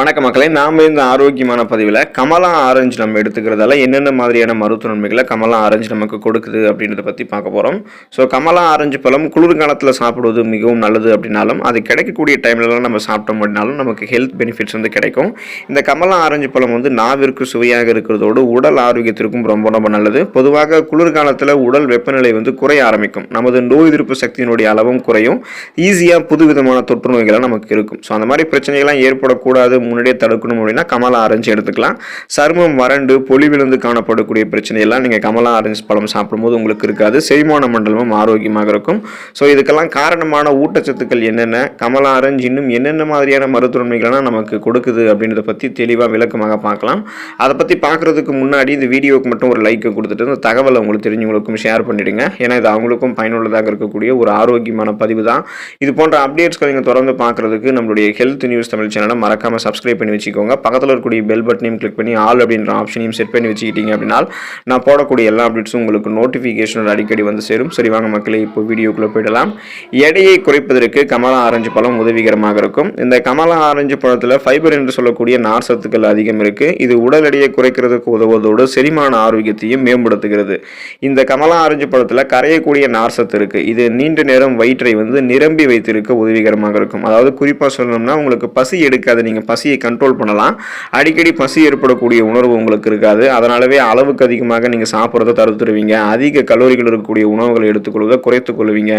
வணக்க மக்களே. நாம இந்த ஆரோக்கியமான பதிவில் கமலா ஆரஞ்சு நம்ம எடுத்துக்கிறதால என்னென்ன மாதிரியான மருத்துவ நன்மைகளை கமலா ஆரஞ்சு நமக்கு கொடுக்குது அப்படின்றத பற்றி பார்க்க போகிறோம் ஸோ கமலா ஆரஞ்சு பழம் குளிர்காலத்தில் சாப்பிடுவது மிகவும் நல்லது அப்படின்னாலும் அது கிடைக்கக்கூடிய டைம்லலாம் நம்ம சாப்பிட்டோம் அப்படின்னாலும் நமக்கு ஹெல்த் பெனிஃபிட்ஸ் வந்து கிடைக்கும். இந்த கமலா ஆரஞ்சு பழம் வந்து நாவிற்கு சுவையாக இருக்கிறதோடு உடல் ஆரோக்கியத்திற்கும் ரொம்ப ரொம்ப நல்லது. பொதுவாக குளிர்காலத்தில் உடல் வெப்பநிலை வந்து குறைய ஆரம்பிக்கும். நமது நோய் எதிர்ப்பு சக்தியினுடைய அளவும் குறையும். ஈஸியாக புதுவிதமான தொற்று நோய்களாக நமக்கு இருக்கும். ஸோ அந்த மாதிரி பிரச்சனைகள்லாம் ஏற்படக்கூடாது. முன்னாடியே தடுக்கணும் அப்படின்னா கமலா ஆரஞ்சு எடுத்துக்கலாம். சருமம் வறண்டு பொலி விழுந்து காணப்படக்கூடிய பிரச்சனையெல்லாம் நீங்கள் கமலா ஆரஞ்சு பழம் சாப்பிடும்போது உங்களுக்கு இருக்காது. செரிமான மண்டலமும் ஆரோக்கியமாக இருக்கும். ஸோ இதுக்கெல்லாம் காரணமான ஊட்டச்சத்துக்கள் என்னென்ன? கமலா ஆரஞ்சு இன்னும் என்னென்ன மாதிரியான மருத்துவமைகள்லாம் நமக்கு கொடுக்குது அப்படின்றத பற்றி தெளிவாக விளக்கமாக பார்க்கலாம். அதை பற்றி பார்க்குறதுக்கு முன்னாடி இந்த வீடியோவுக்கு மட்டும் ஒரு லைக்கை கொடுத்துட்டு இந்த தகவலை உங்களுக்கு தெரிஞ்சவங்களுக்கும் ஷேர் பண்ணிவிடுங்க ஏன்னா இது அவங்களுக்கும் பயனுள்ளதாக இருக்கக்கூடிய ஒரு ஆரோக்கியமான பதிவு தான். இது போன்ற அப்டேட்ஸ்களை நீங்கள் தொடர்ந்து பார்க்குறதுக்கு நம்மளுடைய ஹெல்த் நியூஸ் தமிழ் சேனலை மறக்காமல் சப்ஸ்கிரைப் பண்ணி வச்சுக்கோங்க. பக்கத்தில் இருக்கக்கூடிய பெல் பட்டனையும் கிளிக் பண்ணி ஆல் அப்படின்ற ஆப்ஷனையும் செட் பண்ணி வச்சுக்கிட்டீங்க அப்படின்னா நான் போடக்கூடிய எல்லா அப்டேட்ஸும் உங்களுக்கு நோட்டிஃபிகேஷனோட அடிக்கடி வந்து சேரும். சரி வாங்க மக்களே இப்போ வீடியோக்குள்ளே போயிடலாம். எடையை குறைப்பதற்கு கமலா ஆரஞ்சு பழம் உதவிகரமாக இருக்கும். இந்த கமலா ஆரஞ்சு பழத்தில் ஃபைபர் என்று சொல்லக்கூடிய நார் சத்துக்கள் அதிகம் இருக்குது இது உடல் எடையை குறைக்கிறதுக்கு உதவுவதோடு செரிமான ஆரோக்கியத்தையும் மேம்படுத்துகிறது. இந்த கமலா ஆரஞ்சு பழத்தில் கரையக்கூடிய நார் சத்து இருக்குது இது நீண்ட நேரம் வயிற்றை வந்து நிரம்பி வைத்திருக்க உதவிகரமாக இருக்கும். அதாவது குறிப்பாக சொல்லணும்னா உங்களுக்கு பசி எடுக்காது நீங்கள் பசியை கண்ட்ரோல் பண்ணலாம். அடிக்கடி பசி ஏற்படக்கூடிய உணர்வு உங்களுக்கு இருக்காது. அதனாலவே அளவுக்கு அதிகமாக நீங்கள் சாப்பிட்றத தடுத்துருவீங்க. அதிக கலோரிகள் இருக்கக்கூடிய உணவுகளை எடுத்துக்கொள்வதை குறைத்துக் கொள்வீங்க.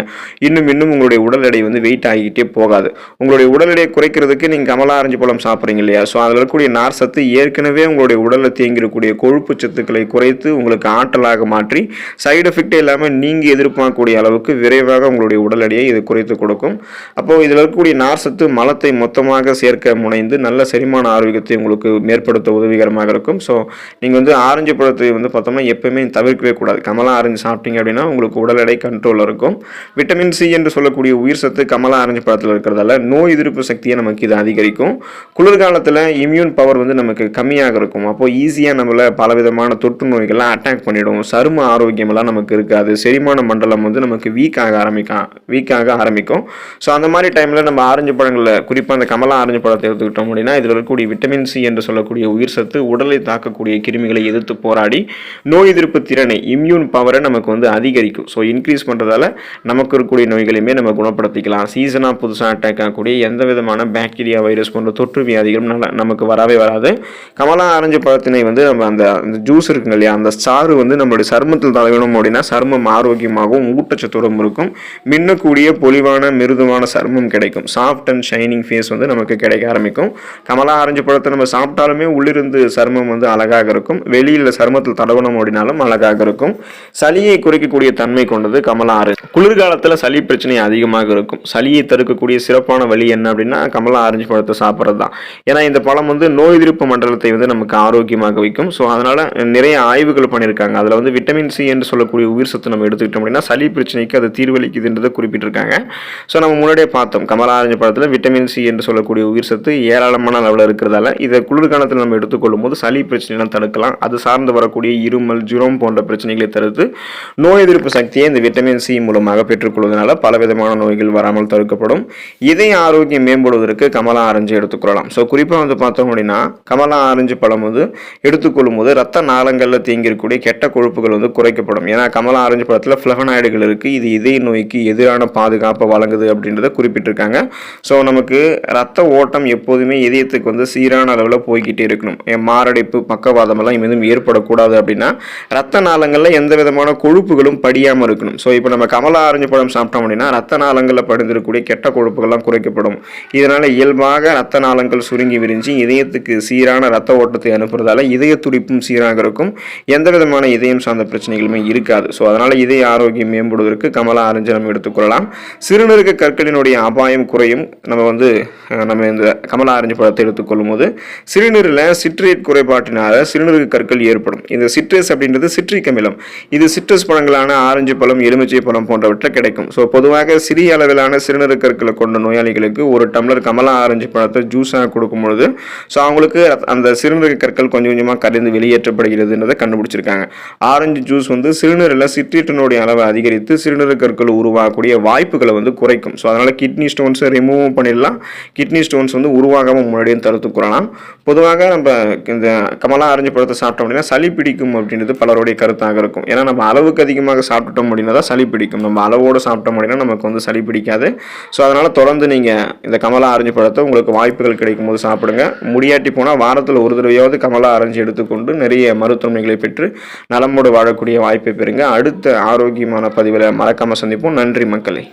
இன்னும் இன்னும் உங்களுடைய உடல் எடை வந்து வெயிட் ஆகிக்கிட்டே போகாது. உங்களுடைய உடல் எடையை குறைக்கிறதுக்கு நீங்கள் கமலா ஆரஞ்சு பழம் சாப்பிட்றீங்க இல்லையா? ஸோ அதில் இருக்கக்கூடிய நார் சத்து ஏற்கனவே உங்களுடைய உடலில் தேங்கியிருக்கக்கூடிய கொழுப்பு சத்துக்களை குறைத்து உங்களுக்கு ஆற்றலாக மாற்றி சைடு எஃபெக்டே இல்லாமல் நீங்கள் எதிர்பார்க்கக்கூடிய அளவுக்கு விரைவாக உங்களுடைய உடல் எடையை இது குறைத்து கொடுக்கும். அப்போது இதில் இருக்கக்கூடிய நார் சத்து மலத்தை மொத்தமாக சேர்க்க முனைந்து நல்ல செரிமான ஆரோக்கியத்தை உங்களுக்கு மேற்படுத்த உதவிகரமாக இருக்கும். ஸோ நீங்கள் வந்து ஆரஞ்சு பழத்தை வந்து பார்த்தோம்னா எப்பவுமே தவிர்க்கவே கூடாது. கமலா ஆரஞ்சு சாப்பிட்டீங்க அப்படின்னா உங்களுக்கு உடல் எடை கண்ட்ரோலில் இருக்கும். விட்டமின் சி என்று சொல்லக்கூடிய உயிர் சத்து கமலா ஆரஞ்சு பழத்தில் இருக்கிறதால நோய் எதிர்ப்பு சக்தியை நமக்கு இது அதிகரிக்கும். குளிர்காலத்தில் இம்யூன் பவர் வந்து நமக்கு கம்மியாக இருக்கும். அப்போது ஈஸியாக நம்மள பலவிதமான தொற்று நோய்கள்லாம் அட்டாக் பண்ணிவிடும் சரும ஆரோக்கியமெல்லாம் நமக்கு இருக்காது. செரிமான மண்டலம் வந்து நமக்கு வீக்காக ஆரம்பிக்கும் வீக்காக ஆரம்பிக்கும். ஸோ அந்த மாதிரி டைமில் நம்ம ஆரஞ்சு பழங்களில் குறிப்பாக அந்த கமலா ஆரஞ்சு பழத்தை எடுத்துக்கிட்டோம் அப்படின்னா இதில் இருக்கக்கூடிய விட்டமின் சி என்று சொல்லக்கூடிய உயிர் சத்து உடலை தாக்கக்கூடிய கிருமிகளை எதிர்த்து போராடி நோய் எதிர்ப்பு திறனை இம்யூன் பவரை நமக்கு வந்து அதிகரிக்கும். ஸோ இன்க்ரீஸ் பண்ணுறதால நமக்கு இருக்கக்கூடிய நோய்களையுமே நம்ம குணப்படுத்திக்கலாம். சீசனாக புதுசாக அட்டாக் ஆகக்கூடிய எந்த விதமான பாக்டீரியா வைரஸ் போன்ற தொற்று வியாதிகளும் நல்ல- நமக்கு வரவே வராது. கமலா ஆரஞ்சு பழத்தினை வந்து நம்ம அந்த அந்த ஜூஸ் இருக்குங்க இல்லையா அந்த சாறு வந்து நம்மளுடைய சருமத்தில் தலைவிடும் அப்படின்னா சருமம் ஆரோக்கியமாகவும் ஊட்டச்சத்துடன் இருக்கும். மின்னக்கூடிய பொலிவான மிருதுவான சருமம் கிடைக்கும். சாஃப்ட் அண்ட் ஷைனிங் ஃபேஸ் வந்து நமக்கு கிடைக்க ஆரம்பிக்கும். கமலா ஆரஞ்சு பழத்தை நம்ம சாப்பிட்டாலுமே உள்ளிருந்து சருமம் வந்து அழகாக இருக்கும். வெளியில் சருமத்தில் தடவணம் ஓடினாலும் அழகாக இருக்கும். சளியை குறைக்கக்கூடிய தன்மை கொண்டது கமலா ஆரஞ்சு. குளிர்காலத்தில் சளி பிரச்சனை அதிகமாக இருக்கும். சளியை தடுக்கக்கூடிய சிறப்பான வழி என்ன அப்படின்னா கமலா ஆரஞ்சு பழத்தை சாப்பிட்றது தான் ஏன்னா இந்த பழம் வந்து நோய் எதிர்ப்பு மண்டலத்தை வந்து நமக்கு ஆரோக்கியமாக வைக்கும். ஸோ அதனால நிறைய ஆய்வுகள் பண்ணியிருக்காங்க. அதில் வந்து விட்டமின் சி என்று சொல்லக்கூடிய உயிர் சத்து நம்ம எடுத்துக்கிட்டோம் அப்படின்னா சளி பிரச்சனைக்கு அது தீர்வளிக்குதுன்றதை குறிப்பிட்டிருக்காங்க. ஸோ நம்ம முன்னாடியே பார்த்தோம். கமலா ஆரஞ்சு பழத்தில் விட்டமின் சி என்று சொல்லக்கூடிய உயிர் சத்து ஏராளமான அளவில் இருக்கிறதால இதை குளிர்காலத்தில் நம்ம எடுத்துக்கொள்ளும் போது சளி பிரச்சனைலாம் தடுக்கலாம். அது சார்ந்து வரக்கூடிய இருமல் ஜுரம் போன்ற பிரச்சனைகளை தடுத்து நோய் எதிர்ப்பு சக்தியை இந்த விட்டமின் சி மூலமாக பெற்றுக்கொள்வதனால பலவிதமான நோய்கள் வராமல் தடுக்கப்படும். இதய ஆரோக்கியம் மேம்படுவதற்கு கமலா ஆரஞ்சு எடுத்துக்கொள்ளலாம். ஸோ குறிப்பாக வந்து பார்த்தோம் அப்படின்னா கமலா ஆரஞ்சு பழம் வந்து எடுத்துக்கொள்ளும் போது ரத்த நாளங்களில் தேங்கியிருக்கக்கூடிய கெட்ட கொழுப்புகள் வந்து குறைக்கப்படும். ஏன்னா கமலா ஆரஞ்சு பழத்தில் ஃப்ளவனாய்டுகள் இருக்குது இது இதய நோய்க்கு எதிரான பாதுகாப்பை வழங்குது அப்படின்றத குறிப்பிட்டிருக்காங்க. ஸோ நமக்கு ரத்த ஓட்டம் எப்போதுமே இதயத்துக்கு வந்து சீரான அளவில் போய்கிட்டே இருக்கணும். என் மாரடைப்பு பக்கவாதம் எல்லாம் எதுவும் ஏற்படக்கூடாது அப்படின்னா ரத்த நாளங்களில் எந்த விதமான கொழுப்புகளும் படியாமல் இருக்கணும். ஸோ இப்போ நம்ம கமலா ஆரஞ்சு பழம் சாப்பிட்டோம் அப்படின்னா ரத்த நாளங்களில் படிந்திருக்கக்கூடிய கெட்ட கொழுப்புகள்லாம் குறைக்கப்படும். இதனால் இயல்பாக ரத்த நாளங்கள் சுருங்கி விரிஞ்சு இதயத்துக்கு சீரான ரத்த ஓட்டத்தை அனுப்புறதால இதய துடிப்பும் சீராக இருக்கும். எந்த விதமான இதயம் சார்ந்த பிரச்சனைகளுமே இருக்காது. ஸோ அதனால் இதய ஆரோக்கியம் மேம்படுவதற்கு கமலா ஆரஞ்சு நம்ம எடுத்துக்கொள்ளலாம் சிறுநீரக கற்களினுடைய அபாயம் குறையும். நம்ம வந்து நம்ம இந்த கமலா ஆரஞ்சு பழத்தை எடுத்துக்கொள்ளும் போது சிறுநீரில் சிட்ரேட் குறைபாட்டினால சிறுநீருக்கு கற்கள் ஏற்படும். இந்த சிட்ரஸ் அப்படின்றது சிட்ரிக் அமிலம். இது சிட்ரஸ் பழங்களான ஆரஞ்சு பழம் எலுமிச்சை பழம் போன்றவற்றை கிடைக்கும். ஸோ பொதுவாக சிறிய அளவிலான சிறுநீர் கற்களை கொண்ட நோயாளிகளுக்கு ஒரு டம்ளர் கமலா ஆரஞ்சு பழத்தை ஜூஸாக கொடுக்கும் பொழுது ஸோ அவங்களுக்கு அந்த சிறுநீரக கற்கள் கொஞ்சம் கொஞ்சமாக கரைந்து வெளியேற்றப்படுகிறதுன்றதை கண்டுபிடிச்சிருக்காங்க. ஆரஞ்சு ஜூஸ் வந்து சிறுநீரில் சிட்ரேட்டினுடைய அளவை அதிகரித்து சிறுநீரக கற்கள் உருவாகக்கூடிய வாய்ப்புகளை வந்து குறைக்கும். ஸோ அதனால் கிட்னி ஸ்டோன்ஸை ரிமூவும் பண்ணிடலாம். கிட்னி ஸ்டோன்ஸ் வந்து உருவாகாமல் முன்னாடியும் தடுத்து கூறலாம் பொதுவாக நம்ம இந்த கமலா ஆரஞ்சு பழத்தை சாப்பிட்டோம் அப்படின்னா சளி பிடிக்கும் அப்படின்றது பலருடைய கருத்தாக இருக்கும். ஏன்னா நம்ம அளவுக்கு அதிகமாக சாப்பிட்டுட்டோம் அப்படின்னா தான் சளி பிடிக்கும். நம்ம அளவோடு சாப்பிட்டோம் அப்படின்னா நமக்கு வந்து சளி பிடிக்காது. ஸோ அதனால் தொடர்ந்து நீங்கள் இந்த கமலா ஆரஞ்சு பழத்தை உங்களுக்கு வாய்ப்புகள் கிடைக்கும் போது சாப்பிடுங்க. முடியாட்டி போனால் வாரத்தில் ஒரு தடவையாவது கமலா ஆரஞ்சு எடுத்துக்கொண்டு நிறைய மருத்துவமனைகளை பெற்று நலமோடு வாழக்கூடிய வாய்ப்பை பெறுங்க. அடுத்த ஆரோக்கியமான பதிவில் மறக்காமல் சந்திப்போம். நன்றி மக்களை.